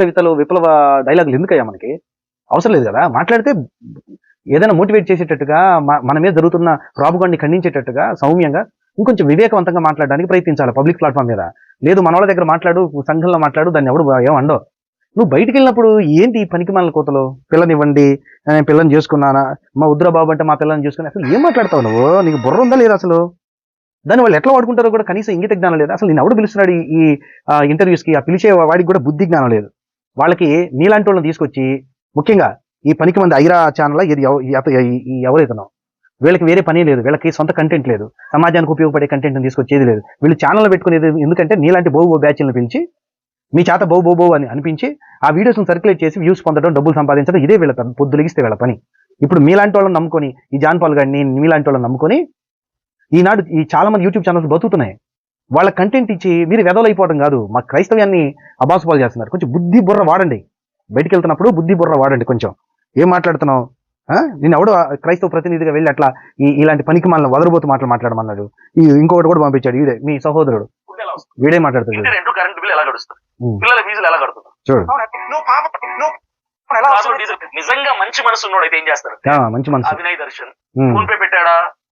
కవితలు విప్లవ డైలాగులు ఎందుకయ్యా మనకి? అవసరం లేదు కదా? మాట్లాడితే ఏదైనా మోటివేట్ చేసేటట్టుగా మన మీద జరుగుతున్న ప్రాపుగాన్ని ఖండించేటట్టుగా సౌమ్యంగా ఇంకొంచెం వివేకవంతంగా మాట్లాడడానికి ప్రయత్నించాలి పబ్లిక్ ప్లాట్ఫామ్ మీద. లేదు మన వాళ్ళ దగ్గర మాట్లాడు సంఘంలో మాట్లాడు దాన్ని ఎవడు ఏమండో నువ్వు బయటికి వెళ్ళినప్పుడు ఏంటి ఈ పనికి మన కోతలు? పిల్లనివ్వండి నేను పిల్లని చేసుకున్నానా? మా ఉద్ర బాబు అంటే మా పిల్లని చేసుకుని అసలు ఏం మాట్లాడతావు నువ్వు? నీకు బుర్ర ఉందా లేదు అసలు? దాన్ని వాళ్ళు ఎట్లా వాడుకుంటారో కూడా కనీసం ఇంగిత జ్ఞానం లేదు. అసలు నేను ఎవడు పిలుస్తున్నాడు ఈ- ఈ ఇంటర్వ్యూస్కి? ఆ పిలిచే వాడికి కూడా బుద్ధి జ్ఞానం లేదు. వాళ్ళకి నీలాంటి వాళ్ళని తీసుకొచ్చి ముఖ్యంగా ఈ పనికి మంది ఐరా ఛానల్ ఇది ఎవ- ఎవరైతున్నాం వీళ్ళకి వేరే పని లేదు. వీళ్ళకి సొంత కంటెంట్ లేదు. సమాజానికి ఉపయోగపడే కంటెంట్ తీసుకొచ్చేది లేదు. వీళ్ళు ఛానల్ పెట్టుకునేది ఎందుకంటే నీలాంటి బోవు బ్యాచ్లను పిలిచి మీ చేత బో బో బో అని అనిపించి ఆ వీడియోస్ని సర్క్యులేట్ చేసి వ్యూస్ పొందడం డబ్బులు సంపాదించడం ఇదే వీళ్ళ పని పొద్దులిగిస్తే వీళ్ళ పని. ఇప్పుడు మీలాంటి వాళ్ళని నమ్ముకొని ఈ జాన్ పాల్ గారిని మీలాంటి వాళ్ళని నమ్ముకొని ఈనాడు ఈ చాలా మంది యూట్యూబ్ ఛానల్స్ బతుకుతున్నాయి వాళ్ళ కంటెంట్ ఇచ్చి మీరు వెదవలైపోవడం కాదు. మా క్రైస్తవ్యాన్ని అబాసుపాలు చేస్తున్నారు. కొంచెం బుద్ధి బుర్ర వాడండి. బయటికి వెళ్తున్నప్పుడు బుద్ధి బుర్ర వాడండి కొంచెం. ఏం మాట్లాడుతున్నావు? నేను ఎవడు క్రైస్తవ ప్రతినిధిగా వెళ్ళి అట్లా ఈ ఇలాంటి పనికి మనల్ని వదలబోతు మాటలు మాట్లాడమన్నాడు. ఈ ఇంకొకటి కూడా పంపించాడు. వీడే మీ సహోదరుడు. వీడే మాట్లాడుతాడు ఇంటి రెంట్ కరెంట్ బిల్ ఎలా గడుస్తుంది? ఉమ్. పిల్లల ఫీజులు ఎలా కడుతుంది చూడు. నువ్వు పాప నువ్వు ఎలా పెట్రోల్ వస్తుంది? డీజిల్ నిజంగా మంచి మనసు ఉన్నోడు అయితే ఏం చేస్తారు? ఆ, మంచి మనసు. అభినయ్ దర్శన్. ఫోన్ పే పెట్టాడా?